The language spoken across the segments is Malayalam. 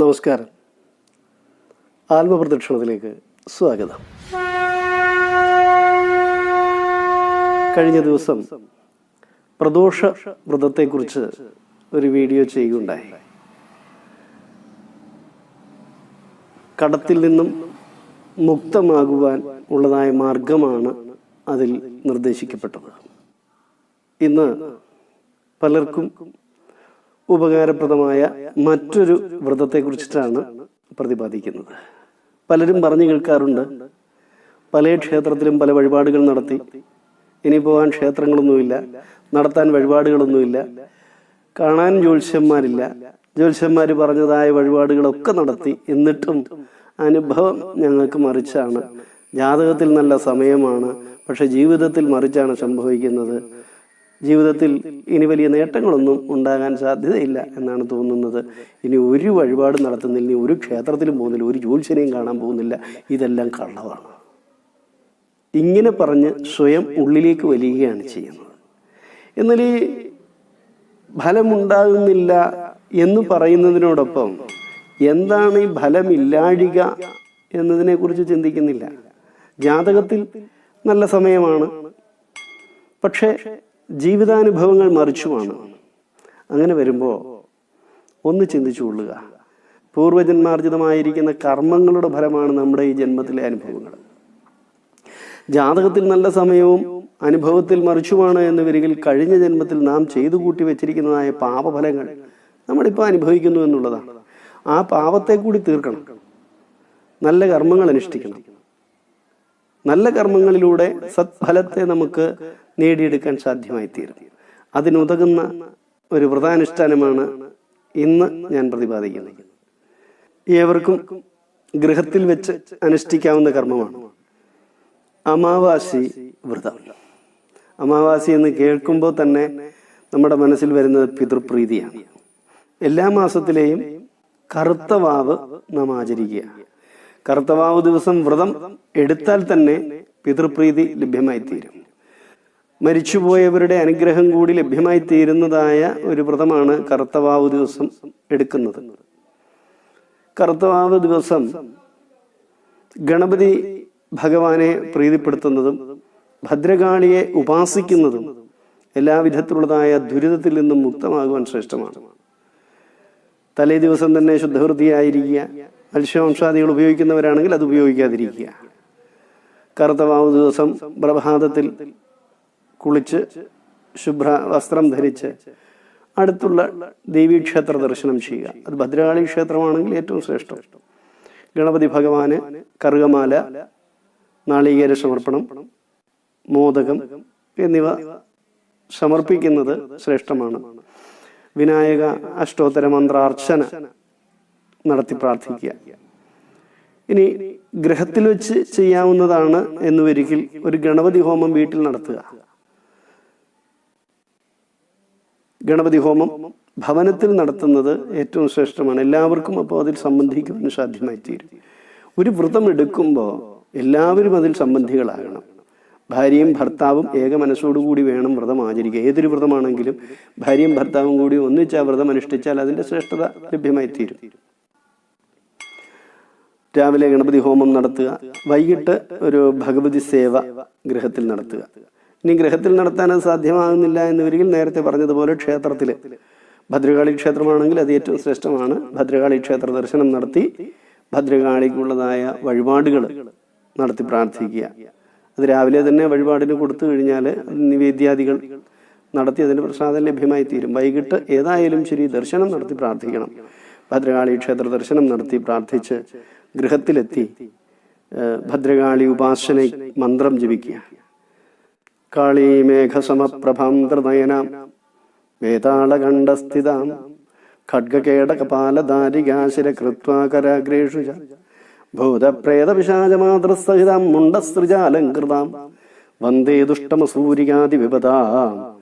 നമസ്കാരം. ആത്മപ്രദക്ഷിണത്തിലേക്ക് സ്വാഗതം. കഴിഞ്ഞ ദിവസം പ്രദോഷ വ്രതത്തെക്കുറിച്ച് ഒരു വീഡിയോ ചെയ്യുകയുണ്ടായി. കടത്തിൽ നിന്നും മുക്തമാകുവാൻ ഉള്ളതായ മാർഗമാണ് അതിൽ നിർദ്ദേശിക്കപ്പെട്ടത്. ഇന്ന് പലർക്കും ഉപകാരപ്രദമായ മറ്റൊരു വ്രതത്തെക്കുറിച്ചിട്ടാണ് പ്രതിപാദിക്കുന്നത്. പലരും പറഞ്ഞു കേൾക്കാറുണ്ട് പല ക്ഷേത്രത്തിലും പല വഴിപാടുകൾ നടത്തി. ഇനി പോകാൻ ക്ഷേത്രങ്ങളൊന്നുമില്ല നടത്താൻ വഴിപാടുകളൊന്നുമില്ല കാണാൻ ജ്യോത്സ്യന്മാരില്ല. ജ്യോത്സ്യന്മാർ പറഞ്ഞതായ വഴിപാടുകളൊക്കെ നടത്തി. എന്നിട്ടും അനുഭവം ഞങ്ങൾക്ക് മറിച്ചാണ്. ജാതകത്തിൽ നല്ല സമയമാണ് പക്ഷെ ജീവിതത്തിൽ മറിച്ചാണ് സംഭവിക്കുന്നത്. ജീവിതത്തിൽ ഇനി വലിയ നേട്ടങ്ങളൊന്നും ഉണ്ടാകാൻ സാധ്യതയില്ല എന്നാണ് തോന്നുന്നത്. ഇനി ഒരു വഴിപാട് നടത്തുന്നില്ല ഇനി ഒരു ക്ഷേത്രത്തിലും പോകുന്നില്ല ഒരു ജ്യോത്സ്യനെയും കാണാൻ പോകുന്നില്ല. ഇതെല്ലാം കള്ളമാണ് ഇങ്ങനെ പറഞ്ഞ് സ്വയം ഉള്ളിലേക്ക് വലിയുകയാണ് ചെയ്യുന്നത്. എന്നാൽ ഈ ഫലമുണ്ടാകുന്നില്ല എന്ന് പറയുന്നതിനോടൊപ്പം എന്താണ് ഈ ഫലമില്ലാഴിക എന്നതിനെക്കുറിച്ച് ചിന്തിക്കുന്നില്ല. ജാതകത്തിൽ നല്ല സമയമാണ്. പക്ഷേ ജീവിതാനുഭവങ്ങൾ മറിച്ചുമാണ്. അങ്ങനെ വരുമ്പോൾ ഒന്ന് ചിന്തിച്ചു കൊള്ളുക. പൂർവജന്മാർജിതമായിരിക്കുന്ന കർമ്മങ്ങളുടെ ഫലമാണ് നമ്മുടെ ഈ ജന്മത്തിലെ അനുഭവങ്ങൾ. ജാതകത്തിൽ നല്ല സമയവും അനുഭവത്തിൽ മറിച്ചുമാണ് എന്ന് വരികിൽ കഴിഞ്ഞ ജന്മത്തിൽ നാം ചെയ്തു കൂട്ടി വെച്ചിരിക്കുന്നതായ പാപഫലങ്ങൾ നമ്മളിപ്പോൾ അനുഭവിക്കുന്നു എന്നുള്ളതാണ്. ആ പാപത്തെ കൂടി തീർക്കണം. നല്ല കർമ്മങ്ങൾ അനുഷ്ഠിക്കണം. നല്ല കർമ്മങ്ങളിലൂടെ സത്ഫലത്തെ നമുക്ക് നേടിയെടുക്കാൻ സാധ്യമായി തീരും അതിനുതകുന്ന ഒരു വ്രതാനുഷ്ഠാനമാണ് ഇന്ന് ഞാൻ പ്രതിപാദിക്കുന്നത്. ഏവർക്കും ഗൃഹത്തിൽ വെച്ച് അനുഷ്ഠിക്കാവുന്ന കർമ്മമാണ്. അമാവാസി വ്രതം. അമാവാസി എന്ന് കേൾക്കുമ്പോൾ തന്നെ നമ്മുടെ മനസ്സിൽ വരുന്നത് പിതൃപ്രീതിയാണ്. എല്ലാ മാസത്തിലെയും കറുത്ത വാവ് നാം ആചരിക്കുക കറുത്ത വാവ് ദിവസം വ്രതം എടുത്താൽ തന്നെ പിതൃപ്രീതി ലഭ്യമായി തീരും മരിച്ചുപോയവരുടെ അനുഗ്രഹം കൂടി ലഭ്യമായി തീരുന്നതായ ഒരു വ്രതമാണ് കറുത്തവാവ് ദിവസം എടുക്കുന്നത്. കറുത്തവാവ് ദിവസം ഗണപതി ഭഗവാനെ പ്രീതിപ്പെടുത്തുന്നതും ഭദ്രകാളിയെ ഉപാസിക്കുന്നതും എല്ലാവിധത്തിലുള്ളതായ ദുരിതത്തിൽ നിന്നും മുക്തമാകുവാൻ ശ്രേഷ്ഠമാണ്. തലേ ദിവസം തന്നെ ശുദ്ധവൃത്തിയായിരിക്കുക മത്സ്യവംശാദികൾ ഉപയോഗിക്കുന്നവരാണെങ്കിൽ അത് ഉപയോഗിക്കാതിരിക്കുക. കറുത്തവാവ് ദിവസം പ്രഭാതത്തിൽ കുളിച്ച് ശുഭ്ര വസ്ത്രം ധരിച്ച് അടുത്തുള്ള ദേവീക്ഷേത്ര ദർശനം ചെയ്യുക. അത് ഭദ്രകാളി ക്ഷേത്രമാണെങ്കിൽ ഏറ്റവും ശ്രേഷ്ഠം. ഗണപതി ഭഗവാന് കറുകമാല നാളികേര സമർപ്പണം മോദകം എന്നിവ സമർപ്പിക്കുന്നത് ശ്രേഷ്ഠമാണ്. വിനായക അഷ്ടോത്തര മന്ത്രാർച്ചന നടത്തി പ്രാർത്ഥിക്കുക. ഇനി ഗ്രഹത്തിൽ വെച്ച് ചെയ്യാവുന്നതാണ് എന്ന് ഒരിക്കൽ ഒരു ഗണപതി ഹോമം വീട്ടിൽ നടത്തുക. ഗണപതി ഹോമം ഭവനത്തിൽ നടത്തുന്നത് ഏറ്റവും ശ്രേഷ്ഠമാണ്. എല്ലാവർക്കും അപ്പോൾ അതിൽ സംബന്ധിക്കുവാൻ സാധ്യമായി തീരും ഒരു വ്രതം എടുക്കുമ്പോൾ എല്ലാവരും അതിൽ സംബന്ധികളാകണം. ഭാര്യയും ഭർത്താവും ഏക മനസ്സോടുകൂടി വേണം വ്രതം ആചരിക്കുക ഏതൊരു വ്രതമാണെങ്കിലും ഭാര്യയും ഭർത്താവും കൂടി ഒന്നിച്ച് ആ വ്രതം അനുഷ്ഠിച്ചാൽ അതിന്റെ ശ്രേഷ്ഠത ലഭ്യമായി തീരും രാവിലെ ഗണപതി ഹോമം നടത്തുക. വൈകിട്ട് ഒരു ഭഗവതി സേവ ഗൃഹത്തിൽ നടത്തുക. ഇനി ഗ്രഹത്തിൽ നടത്താൻ അത് സാധ്യമാകുന്നില്ല എന്ന് വരികിൽ നേരത്തെ പറഞ്ഞതുപോലെ ക്ഷേത്രത്തിൽ. ഭദ്രകാളി ക്ഷേത്രമാണെങ്കിൽ അത് ഏറ്റവും ശ്രേഷ്ഠമാണ്. ഭദ്രകാളി ക്ഷേത്ര ദർശനം നടത്തി ഭദ്രകാളിക്കുള്ളതായ വഴിപാടുകൾ നടത്തി പ്രാർത്ഥിക്കുക. അത് രാവിലെ തന്നെ വഴിപാടിന് കൊടുത്തു കഴിഞ്ഞാൽ നിവേദ്യാദികൾ നടത്തി അതിന് പ്രസാദം ലഭ്യമായി തീരും വൈകിട്ട് ഏതായാലും ശരി ദർശനം നടത്തി പ്രാർത്ഥിക്കണം. ഭദ്രകാളി ക്ഷേത്ര ദർശനം നടത്തി പ്രാർത്ഥിച്ച് ഗൃഹത്തിലെത്തി ഭദ്രകാളി ഉപാസന മന്ത്രം ജപിക്കുക. കാളീ മേഘസമപ്രഭാം ത്രിനയനാം. വേതാളകണ്ഠസ്ഥിതാം ഖഡ്ഗകേടകപാലധാരികാശിരകൃത്വാകരാഗ്രേഷു ച. ഭൂതപ്രേതപിശാചമാതൃസഹിതാം മുണ്ടസ്ത്രിജാലങ്കൃതാം. വന്ദേ ദുഷ്ടമസൂരികാതി സംഹാരിണീമീശ്വരീ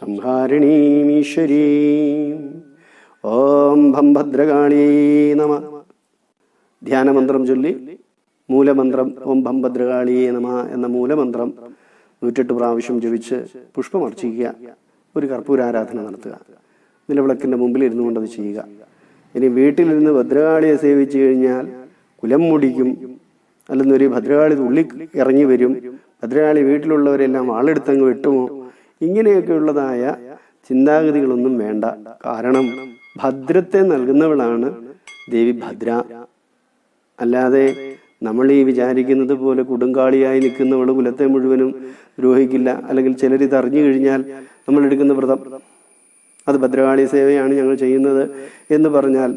സംഹാരിണീമീശ്വരീം ഓം ഭം ഭദ്രകാളീ നമ. ധ്യാനമന്ത്രം ചൊല്ലി. മൂലമന്ത്രം ഓം ഭം ഭദ്രകാളിയേ നമ എന്ന മൂലമന്ത്രം നൂറ്റെട്ട് പ്രാവശ്യം ജപിച്ച് പുഷ്പമർച്ചിക്കുക ഒരു കർപ്പൂര ആരാധന നടത്തുക നിലവിളക്കിന്റെ മുമ്പിൽ ഇരുന്നു കൊണ്ടത് ചെയ്യുക. ഇനി വീട്ടിലിരുന്ന് ഭദ്രകാളിയെ സേവിച്ചു കഴിഞ്ഞാൽ കുലം മുടിക്കും അല്ലെന്നൊരു ഭദ്രകാളി തുള്ളി ഇറങ്ങി വരും ഭദ്രകാളി വീട്ടിലുള്ളവരെല്ലാം ആളെടുത്തങ്ങ് വെട്ടുമോ? ഇങ്ങനെയൊക്കെയുള്ളതായ ചിന്താഗതികളൊന്നും വേണ്ട. കാരണം ഭദ്രത്തെ നൽകുന്നവളാണ് ദേവി ഭദ്ര. അല്ലാതെ നമ്മൾ ഈ വിചാരിക്കുന്നത് പോലെ കൊടുങ്കാളിയായി നിൽക്കുന്നവൾ കുലത്തെ മുഴുവനും ദ്രോഹിക്കില്ല. അല്ലെങ്കിൽ ചിലർ ഇത് അറിഞ്ഞു കഴിഞ്ഞാൽ നമ്മൾ എടുക്കുന്ന വ്രതം അത് ഭദ്രകാളി സേവയാണ് ഞങ്ങൾ ചെയ്യുന്നത് എന്ന് പറഞ്ഞാൽ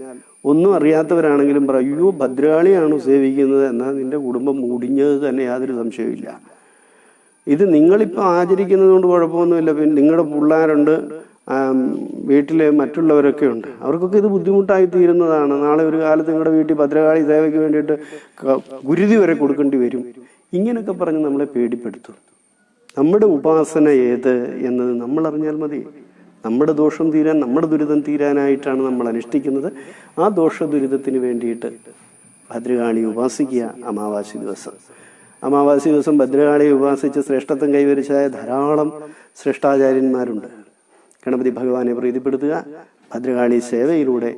ഒന്നും അറിയാത്തവരാണെങ്കിലും പറയും അയ്യോ ഭദ്രകാളിയാണോ സേവിക്കുന്നത്. എന്നാൽ നിന്റെ കുടുംബം മുടിഞ്ഞത് തന്നെ യാതൊരു സംശയവുമില്ല. ഇത് നിങ്ങളിപ്പോൾ ആചരിക്കുന്നത് കൊണ്ട് കുഴപ്പമൊന്നുമില്ല. പിന്നെ നിങ്ങളുടെ പിള്ളേരുണ്ട്. വീട്ടിലെ മറ്റുള്ളവരൊക്കെ ഉണ്ട്. അവർക്കൊക്കെ ഇത് ബുദ്ധിമുട്ടായി തീരുന്നതാണ് നാളെ ഒരു കാലത്ത് നിങ്ങളുടെ വീട്ടിൽ ഭദ്രകാളി സേവയ്ക്ക് വേണ്ടിയിട്ട് ഗുരുതി വരെ കൊടുക്കേണ്ടി വരും. ഇങ്ങനെയൊക്കെ പറഞ്ഞ് നമ്മളെ പേടിപ്പെടുത്തും. നമ്മുടെ ഉപാസന ഏത് എന്നത് നമ്മൾ അറിഞ്ഞാൽ മതി. നമ്മുടെ ദോഷം തീരാൻ നമ്മുടെ ദുരിതം തീരാനായിട്ടാണ് നമ്മൾ അനുഷ്ഠിക്കുന്നത്. ആ ദോഷ ദുരിതത്തിന് വേണ്ടിയിട്ട് ഭദ്രകാളി ഉപാസിക്കുക അമാവാസി ദിവസം. അമാവാസി ദിവസം ഭദ്രകാളിയെ ഉപാസിച്ച് ശ്രേഷ്ഠത്വം കൈവരിച്ചായ ധാരാളം ശ്രേഷ്ഠാചാര്യന്മാരുണ്ട്. ഗണപതി ഭഗവാനെ പ്രീതിപ്പെടുത്തുക ഭദ്രകാളി സേവയിലൂടെ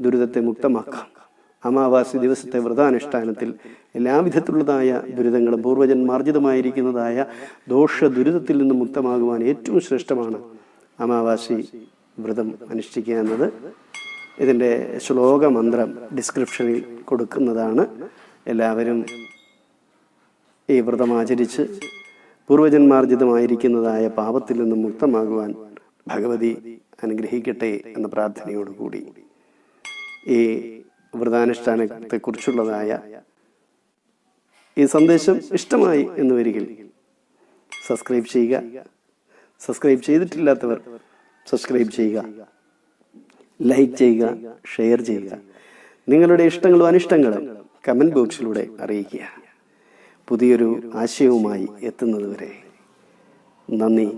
ദുരിതത്തെ മുക്തമാക്കാം. അമാവാസി ദിവസത്തെ വ്രതാനുഷ്ഠാനത്തിൽ എല്ലാവിധത്തിലുള്ളതായ ദുരിതങ്ങളും പൂർവജന്മാർജിതമായിരിക്കുന്നതായ ദോഷ ദുരിതത്തിൽ നിന്ന് മുക്തമാകുവാൻ ഏറ്റവും ശ്രേഷ്ഠമാണ് അമാവാസി വ്രതം അനുഷ്ഠിക്കുക എന്നത്. ഇതിന്റെ ശ്ലോകമന്ത്രം ഡിസ്ക്രിപ്ഷനിൽ കൊടുക്കുന്നതാണ്. എല്ലാവരും ഈ വ്രതം ആചരിച്ച് പൂർവജന്മാർജിതമായിരിക്കുന്നതായ പാപത്തിൽ നിന്നും മുക്തമാകുവാൻ ഭഗവതി അനുഗ്രഹിക്കട്ടെ എന്ന പ്രാർത്ഥനയോടുകൂടി ഈ വ്രതാനുഷ്ഠാനത്തെക്കുറിച്ചുള്ളതായ ഈ സന്ദേശം ഇഷ്ടമായി എന്ന് വരികിൽ സബ്സ്ക്രൈബ് ചെയ്യുക. സബ്സ്ക്രൈബ് ചെയ്തിട്ടില്ലാത്തവർ സബ്സ്ക്രൈബ് ചെയ്യുക. ലൈക്ക് ചെയ്യുക ഷെയർ ചെയ്യുക. നിങ്ങളുടെ ഇഷ്ടങ്ങളും അനിഷ്ടങ്ങളും കമന്റ് ബോക്സിലൂടെ അറിയിക്കുക. പുതിയൊരു ആശയവുമായി എത്തുന്നതുവരെ നന്ദി.